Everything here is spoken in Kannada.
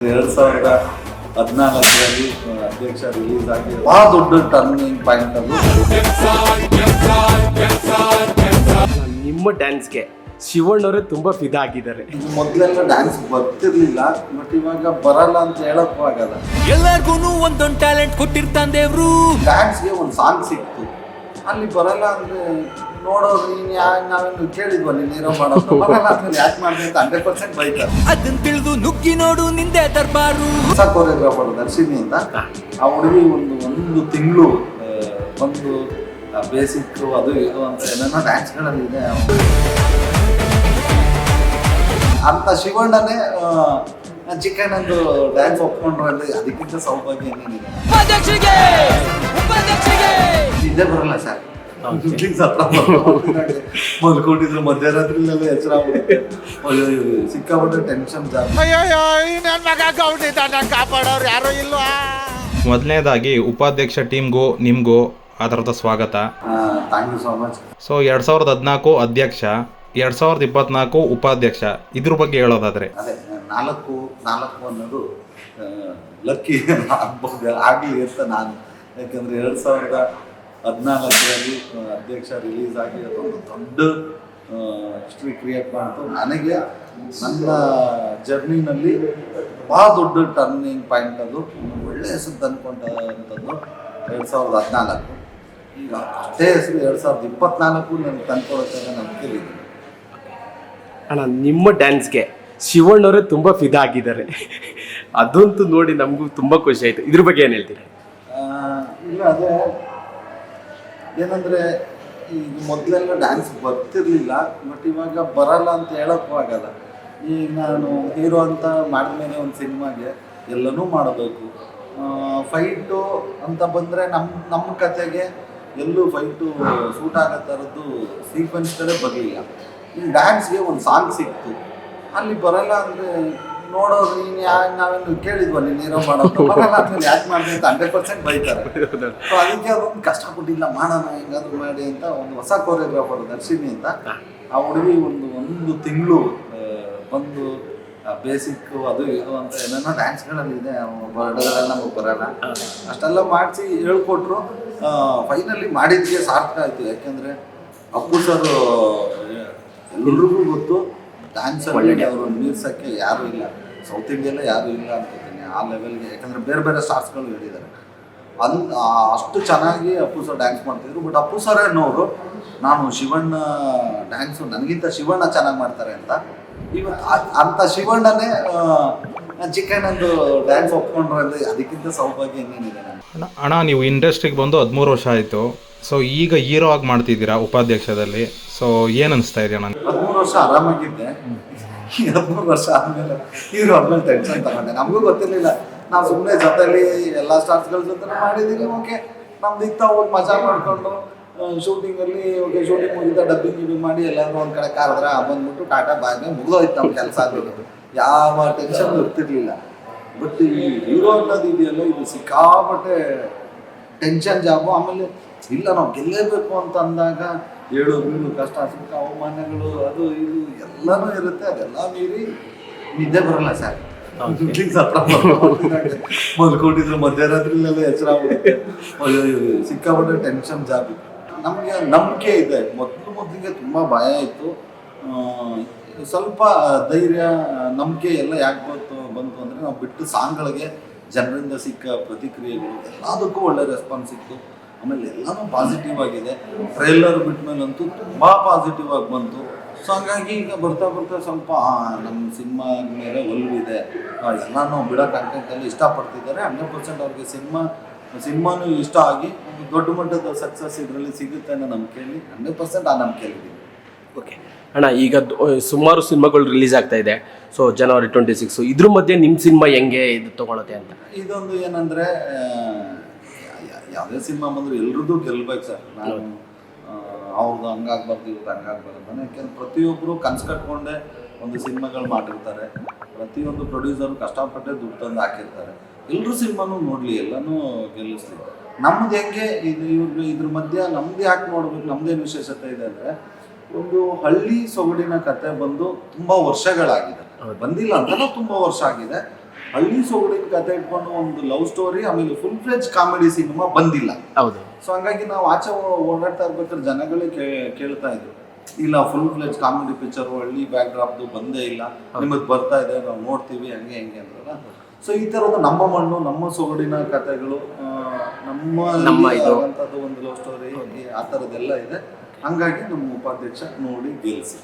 ಎರಡ್ ಸಾವಿರದ ಹದಿನಾಲ್ಕರಲ್ಲಿ ಅಧ್ಯಕ್ಷ ರಿಲೀಸ್ ಆಗಿ ಬಹಳ ದೊಡ್ಡ ಟರ್ನಿಂಗ್ ಪಾಯಿಂಟ್ ಅದು ನಿಮ್ಮ ಡ್ಯಾನ್ಸ್ಗೆ ಶಿವಣ್ಣವರೇ ತುಂಬಾ ಫಿದಾ ಆಗಿದ್ದಾರೆ. ಮೊದಲೆಲ್ಲ ಡ್ಯಾನ್ಸ್ ಬರ್ತಿರ್ಲಿಲ್ಲ ಬಟ್ ಇವಾಗ ಬರಲ್ಲ ಅಂತ ಹೇಳಕ್ಕೂ ಆಗಲ್ಲ. ಎಲ್ಲರಿಗೂ ಒಂದೊಂದು ಟ್ಯಾಲೆಂಟ್ ಕೊಟ್ಟಿರ್ತಾನೆ ದೇವ್ರು. ಡ್ಯಾನ್ಸ್ಗೆ ಒಂದು ಸಾಂಗ್ ಸಿಕ್ತು. ಅಲ್ಲಿ ಬರಲ್ಲ ಅಂದ್ರೆ ನೋಡೋರು ನೀನ್ ಯಾ ನಾವೇನು ಕೇಳಿದ್ವ ನೀನು ಏನೋ ಮಾಡೋದು. ಬರಲ್ಲ ಅಂದ್ರೆ ಯಾಕೆ ಮಾಡಿದೆ ಅಂತ ಹಂಡ್ರೆಡ್ ಪರ್ಸೆಂಟ್ ಬೈತಾರೆ. ಅದನ್ ತಿಳಿದು ನುಗ್ಗಿ ನೋಡು ನಿಂದೆ ದರ್ಬಾರು. ಹೊಸ ಕೊರಿಯೋಗ್ರಾಫರ್ ದರ್ಶಿನಿ ಅಂತ. ಆ ಹುಡುಗಿ ಒಂದು ಒಂದು ತಿಂಗಳು ಒಂದು ಬೇಸಿಕ್ ಅದು ಇದು ಅಂತ ಏನೇನೋ ಡ್ಯಾನ್ಸ್ಗಳಲ್ಲಿ ಇದೆ. ಅಂತ ಶಿವಣ್ಣನೇ ಚಿಕ್ಕಣ್ಣಂದು ಡ್ಯಾನ್ಸ್ ಒಪ್ಕೊಂಡ್ರಲ್ಲಿ ಅದಕ್ಕಿಂತ ಸೌಭಾಗ್ಯ ಏನೇನಿದೆ? ನಿದ್ದೆ ಬರಲ್ಲ ಸರ್. ಮಲ್ಕೊಂಡಿದ್ರು ಎಚ್ಚರ ಮೊದಲನೇದಾಗಿ ಉಪಾಧ್ಯಕ್ಷ ಟೀಮ್ಗೂ ನಿಮಗೂ ಅದರದ ಸ್ವಾಗತ. Thank you so much so ಎರಡ್ ಸಾವಿರದ ಹದಿನಾಲ್ಕು ಅಧ್ಯಕ್ಷ ಎರಡು ಸಾವಿರದ ಇಪ್ಪತ್ನಾಲ್ಕು ಉಪಾಧ್ಯಕ್ಷ ಇದ್ರ ಬಗ್ಗೆ ಹೇಳೋದಾದ್ರೆ. ಅದೇ ನಾಲ್ಕು ನಾಲ್ಕು ಅನ್ನೋದು ಲಕ್ಕಿ ಆಗ್ಬೋದು ಆಗಲಿ ಅಂತ ನಾನು ಯಾಕಂದರೆ ಎರಡು ಸಾವಿರದ ಹದಿನಾಲ್ಕರಲ್ಲಿ ಅಧ್ಯಕ್ಷ ರಿಲೀಸ್ ಆಗಿ ಅದೊಂದು ದೊಡ್ಡ ಹಿಸ್ಟ್ರಿ ಕ್ರಿಯೇಟ್ ಮಾಡಿತು. ನನಗೆ ನನ್ನ ಜರ್ನಿನಲ್ಲಿ ಭಾಳ ದೊಡ್ಡ ಟರ್ನಿಂಗ್ ಪಾಯಿಂಟ್ ಅದು ಒಳ್ಳೆ ಹೆಸರು ತಂದ್ಕೊಂಡಂಥದ್ದು ಎರಡು ಸಾವಿರದ ಹದಿನಾಲ್ಕು. ಈಗ ಅಷ್ಟೇ ಹೆಸರು ಎರಡು ಸಾವಿರದ ಇಪ್ಪತ್ನಾಲ್ಕು ನನಗೆ ನಾನು ಕೇಳಿದ್ದೀನಿ. ಅಣ್ಣ, ನಿಮ್ಮ ಡ್ಯಾನ್ಸ್ಗೆ ಶಿವಣ್ಣವರೇ ತುಂಬ ಫಿದಾ ಆಗಿದ್ದಾರೆ. ಅದಂತೂ ನೋಡಿ ನಮಗೂ ತುಂಬ ಖುಷಿ ಆಯಿತು. ಇದ್ರ ಬಗ್ಗೆ ಏನು ಹೇಳ್ತೀರಾ? ಇಲ್ಲ, ಅದೇ ಏನಂದ್ರೆ ಈಗ ಮೊದಲೆಲ್ಲ ಡ್ಯಾನ್ಸ್ ಬರ್ತಿರಲಿಲ್ಲ ಬಟ್ ಇವಾಗ ಬರಲ್ಲ ಅಂತ ಹೇಳೋಕ್ಕೂ ಆಗಲ್ಲ. ಈಗ ನಾನು ಹೀರೋ ಅಂತ ಮಾಡಿದ್ಮೇಲೆ ಒಂದು ಸಿನಿಮಾಗೆ ಎಲ್ಲನೂ ಮಾಡಬೇಕು. ಫೈಟು ಅಂತ ಬಂದರೆ ನಮ್ಮ ನಮ್ಮ ಕತೆಗೆ ಎಲ್ಲೂ ಫೈಟು ಸೂಟ್ ಆಗೋ ಥರದ್ದು ಸೀಕ್ವೆನ್ಸ್ಗಳೇ ಬರಲಿಲ್ಲ. ಈ ಡ್ಯಾನ್ಸ್ಗೆ ಒಂದು ಸಾಂಗ್ ಸಿಕ್ತು. ಅಲ್ಲಿ ಬರಲ್ಲ ಅಂದರೆ ನೋಡೋರು ನೀನು ಯಾ ನಾವೇನು ಕೇಳಿದ್ವಲ್ಲ ನೀನು ಏನೋ ಮಾಡೋದು. ಅಂದ್ರೆ ಯಾಕೆ ಮಾಡಿದೆ ಅಂತ ಹಂಡ್ರೆಡ್ ಪರ್ಸೆಂಟ್ ಬೈತಾರೆ. ಸೊ ಅದಕ್ಕೆ ಅದೊಂದು ಕಷ್ಟಪಟ್ಟಿಲ್ಲ ಮಾಡೋಣ ಹೆಂಗಾದ್ರು ಮಾಡಿ ಅಂತ ಒಂದು ಹೊಸ ಕೋರಿಯೋಗ್ರಾಫರ್ ದರ್ಶಿನಿ ಅಂತ. ಆ ಹುಡುಗಿ ಒಂದು ಒಂದು ತಿಂಗಳು ಬಂದು ಬೇಸಿಕ್ ಅದು ಇದು ಅಂತ ಏನೇನೋ ಡ್ಯಾನ್ಸ್ಗಳಲ್ಲಿ ಇದೆ ಬರ್ಡ್ಗಳೆಲ್ಲ ನಮಗೆ ಬರಲ್ಲ. ಅಷ್ಟೆಲ್ಲ ಮಾಡಿಸಿ ಹೇಳ್ಕೊಟ್ರು. ಫೈನಲಿ ಮಾಡಿದ್ಗೆ ಸಾರ್ಥಕ ಆಯಿತು. ಯಾಕೆಂದರೆ ಅಪ್ಪು ಸರ್ ಎಲ್ರಿಗೂ ಗೊತ್ತು. ಡ್ಯಾನ್ಸಲ್ಲಿ ಅವರು ನಿಲ್ಲಿಸೋಕ್ಕೆ ಯಾರೂ ಇಲ್ಲ. ಸೌತ್ ಇಂಡಿಯಲ್ಲೇ ಯಾರೂ ಇಲ್ಲ ಅನ್ಕೋತೀನಿ. ಆ ಲೆವೆಲ್ಗೆ ಯಾಕಂದರೆ ಬೇರೆ ಬೇರೆ ಸ್ಟಾರ್ಸ್ಗಳು ಹೇಳಿದ್ದಾರೆ. ಅನ್ ಅಷ್ಟು ಚೆನ್ನಾಗಿ ಅಪ್ಪು ಸರ್ ಡ್ಯಾನ್ಸ್ ಮಾಡ್ತಿದ್ರು. ಬಟ್ ಅಪ್ಪು ಸರ್ ಅನ್ನೋರು ನಾನು ಶಿವಣ್ಣ ಡ್ಯಾನ್ಸು ನನಗಿಂತ ಶಿವಣ್ಣ ಚೆನ್ನಾಗಿ ಮಾಡ್ತಾರೆ ಅಂತ. ಈಗ ಅ- ಅಂತ ಶಿವಣ್ಣನೇ ಚಿಕ್ಕಣ್ಣಂದು ಡ್ಯಾನ್ಸ್ ಒಪ್ಕೊಂಡ್ರೆ ಅದಕ್ಕಿಂತ ಸೌಭಾಗ್ಯ ಇನ್ನೇನಿದೆ ಅಣ್ಣ ಅಣ್ಣ ನೀವು ಇಂಡಸ್ಟ್ರಿಗೆ ಬಂದು ಹದಿಮೂರು ವರ್ಷ ಆಯಿತು. ಸೊ ಈಗ ಹೀರೋ ಆಗಿ ಮಾಡ್ತಿದ್ದೀರಾ ಉಪಾಧ್ಯಕ್ಷದಲ್ಲಿ? ಸೊ ಏನು ಅನಿಸ್ತಾ ಇದೆ ನನಗೆ ಹದಿಮೂರು ವರ್ಷ ಆರಾಮಾಗಿದ್ದೆ. ಈಗ ಹದಿಮೂರು ವರ್ಷ ಆದ್ಮೇಲೆ ಹೀರೋ ಆದ್ಮೇಲೆ ಟೆನ್ಷನ್ ತಗೊಂಡೆ. ನಮಗೂ ಗೊತ್ತಿರಲಿಲ್ಲ. ನಾವು ಸುಮ್ಮನೆ ಜೊತೆಲಿ ಎಲ್ಲ ಸ್ಟಾರ್ಸ್ಗಳ ಜೊತೆ ಮಾಡಿದ್ದೀವಿ ಓಕೆ, ನಮ್ದು ಇತ್ತ ಹೋಗಿ ಮಜಾ ಮಾಡಿಕೊಂಡು ಶೂಟಿಂಗಲ್ಲಿ ಓಕೆ ಶೂಟಿಂಗ್ ಮುಗಿದ ಡಬ್ಬಿಂಗ್ ಗಿಬ್ಬಿಂಗ್ ಮಾಡಿ ಎಲ್ಲಾದ್ರೂ ಒಂದು ಕಡೆ ಆ ಬಂದ್ಬಿಟ್ಟು ಟಾಟಾ ಬಾಯ್ಗೆ ಮುಗಿದೋಯ್ತು ನಮ್ಮ ಕೆಲಸ ಆಗಬೇಕು ಯಾವ ಟೆನ್ಷನ್ ಇರ್ತಿರ್ಲಿಲ್ಲ. ಬಟ್ ಈ ಹೀರೋ ಅನ್ನೋದು ಇದೆಯಲ್ಲ, ಇದು ಸಿಕ್ಕಾಪಟ್ಟೆ ಟೆನ್ಷನ್ ಜಾಬು ಆಮೇಲೆ ಇಲ್ಲ ನಾವು ಗೆಲ್ಲೇಬೇಕು ಅಂತ ಅಂದಾಗ ಏಳು ಬೀಳು ಕಷ್ಟ ಸುಖ ಅವಮಾನಗಳು ಅದು ಇದು ಎಲ್ಲನೂ ಇರುತ್ತೆ ಅದೆಲ್ಲ ಮೀರಿ ನಿದ್ದೆ ಬರಲ್ಲ ಸರ್. ಮಲ್ಕೊಂಡಿದ್ರು ಮಧ್ಯರಾತ್ರಿಲೆಲ್ಲ ಹೆಸರಾಗುತ್ತೆ ಸಿಕ್ಕಾಪಟ್ಟೆ ಟೆನ್ಷನ್ ಜಾಬ್. ನಮಗೆ ನಂಬಿಕೆ ಇದೆ. ಮೊದಲು ಮೊದಲಿಗೆ ತುಂಬ ಭಯ ಇತ್ತು. ಸ್ವಲ್ಪ ಧೈರ್ಯ ನಂಬಿಕೆ ಎಲ್ಲ ಯಾಕೆ ಬಂತು ಬಂತು ಅಂದರೆ ನಾವು ಬಿಟ್ಟು ಸಾಂಗ್ಗಳಿಗೆ ಜನರಿಂದ ಸಿಕ್ಕ ಪ್ರತಿಕ್ರಿಯೆಗಳು, ಎಲ್ಲದಕ್ಕೂ ಒಳ್ಳೆ ರೆಸ್ಪಾನ್ಸ್ ಸಿಕ್ತು. ಆಮೇಲೆ ಎಲ್ಲನೂ ಪಾಸಿಟಿವ್ ಆಗಿದೆ. ಟ್ರೈಲರ್ ಬಿಟ್ಟ ಮೇಲಂತೂ ತುಂಬ ಪಾಸಿಟಿವ್ ಆಗಿ ಬಂತು. ಸೊ ಹಾಗಾಗಿ ಈಗ ಬರ್ತಾ ಬರ್ತಾ ಸ್ವಲ್ಪ ನಮ್ಮ ಸಿನಿಮಾ ಮೇಲೆ ಒಲ್ವಿದೆ. ಎಲ್ಲನೂ ಬಿಡೋ ಕಂಟೆಂಟಲ್ಲಿ ಇಷ್ಟಪಡ್ತಿದ್ದಾರೆ. ಹಂಡ್ರೆಡ್ ಪರ್ಸೆಂಟ್ ಅವ್ರಿಗೆ ಸಿನಿಮಾ ಸಿನಿಮಾನು ಇಷ್ಟ ಆಗಿ ದೊಡ್ಡ ಮಟ್ಟದ ಸಕ್ಸಸ್ ಇದರಲ್ಲಿ ಸಿಗುತ್ತೆ ಅನ್ನೋ ನಂಬಿಕೆಯಲ್ಲಿ ಹಂಡ್ರೆಡ್ ಪರ್ಸೆಂಟ್ ಆ ನಂಬಿಕೆಯಲ್ಲಿದ್ದೀವಿ ಓಕೆ ಅಣ್ಣ ಈಗ ಸುಮಾರು ಸಿನಿಮಾಗಳು ರಿಲೀಸ್ ಆಗ್ತಾ ಇದೆ. ಸೊ ಜನವರಿ ಟ್ವೆಂಟಿ ಸಿಕ್ಸ್ ಇದ್ರ ಮಧ್ಯೆ ನಿಮ್ಮ ಸಿನಿಮಾ ಹೆಂಗೆ ಇದು ತಗೊಳತ್ತೆ ಅಂತ? ಇದೊಂದು ಏನಂದ್ರೆ ಯಾವುದೇ ಸಿನಿಮಾ ಬಂದ್ರೆ ಎಲ್ರದ್ದು ಗೆಲ್ಬೇಕು ಸರ್. ನಾನು ಅವ್ರದ್ದು ಹಂಗಾಗ್ಬಾರ್ದು ಇವ್ರದ್ದು ಹಂಗಾಗ್ಬಾರ್ದು ಯಾಕೆಂದ್ರೆ ಪ್ರತಿಯೊಬ್ಬರು ಕನ್ಸು ಕಟ್ಕೊಂಡೆ ಒಂದು ಸಿನಿಮಾಗಳು ಮಾಡಿರ್ತಾರೆ. ಪ್ರತಿಯೊಂದು ಪ್ರೊಡ್ಯೂಸರ್ ಕಷ್ಟಪಟ್ಟೆ ದುಡ್ಡು ತಂದು ಹಾಕಿರ್ತಾರೆ. ಎಲ್ಲರೂ ಸಿನಿಮಾನು ನೋಡಲಿ ಎಲ್ಲನೂ ಗೆಲ್ಲಿಸ್ಲಿ. ನಮ್ದು ಹೆಂಗೆ ಇದು ಇವ್ರು ಇದ್ರ ಮಧ್ಯ ನಮ್ದು ಯಾಕೆ ನೋಡ್ಬೇಕು ನಮ್ದೇನು ವಿಶೇಷತೆ ಇದೆ ಅಂದರೆ ಒಂದು ಹಳ್ಳಿ ಸೊಗಡಿನ ಕತೆ ಬಂದು ತುಂಬಾ ವರ್ಷಗಳಾಗಿದೆ. ಬಂದಿಲ್ಲ ಅಂತಾನು ತುಂಬಾ ವರ್ಷ ಆಗಿದೆ. ಹಳ್ಳಿ ಸೊಗಡಿನ ಕತೆ ಇಟ್ಕೊಂಡು ಒಂದು ಲವ್ ಸ್ಟೋರಿ ಆಮೇಲೆ ಫುಲ್ ಫ್ಲೆಜ್ ಕಾಮಿಡಿ ಸಿನಿಮಾ ಬಂದಿಲ್ಲ. ಹೌದು. ಸೊ ಹಂಗಾಗಿ ನಾವು ಆಚೆ ಓಡಾಡ್ತಾ ಇರ್ಬೇಕಾದ್ರೆ ಜನಗಳೇ ಕೇಳ್ತಾ ಇದ್ರು. ಇಲ್ಲ ಫುಲ್ ಫ್ಲೆಜ್ ಕಾಮಿಡಿ ಪಿಕ್ಚರ್ ಹಳ್ಳಿ ಬ್ಯಾಕ್ ಡ್ರಾಪ್ದು ಬಂದೇ ಇಲ್ಲ. ನಿಮ್ಮದು ಬರ್ತಾ ಇದೆ ನಾವು ನೋಡ್ತೀವಿ ಹಂಗೆ ಹಂಗೆ ಅಂದ್ರಲ್ಲ. ಸೊ ಈ ಥರದ ನಮ್ಮ ಮಣ್ಣು ನಮ್ಮ ಸೊಗಡಿನ ಕತೆಗಳು ನಮ್ಮ ಒಂದು ಲವ್ ಸ್ಟೋರಿ ಆ ಥರದ್ದೆಲ್ಲ ಇದೆ. ಹಂಗಾಗಿ ನಮ್ಮ ಉಪಾಧ್ಯಕ್ಷ ನೋಡಿ ಗೆಲ್ಸಿ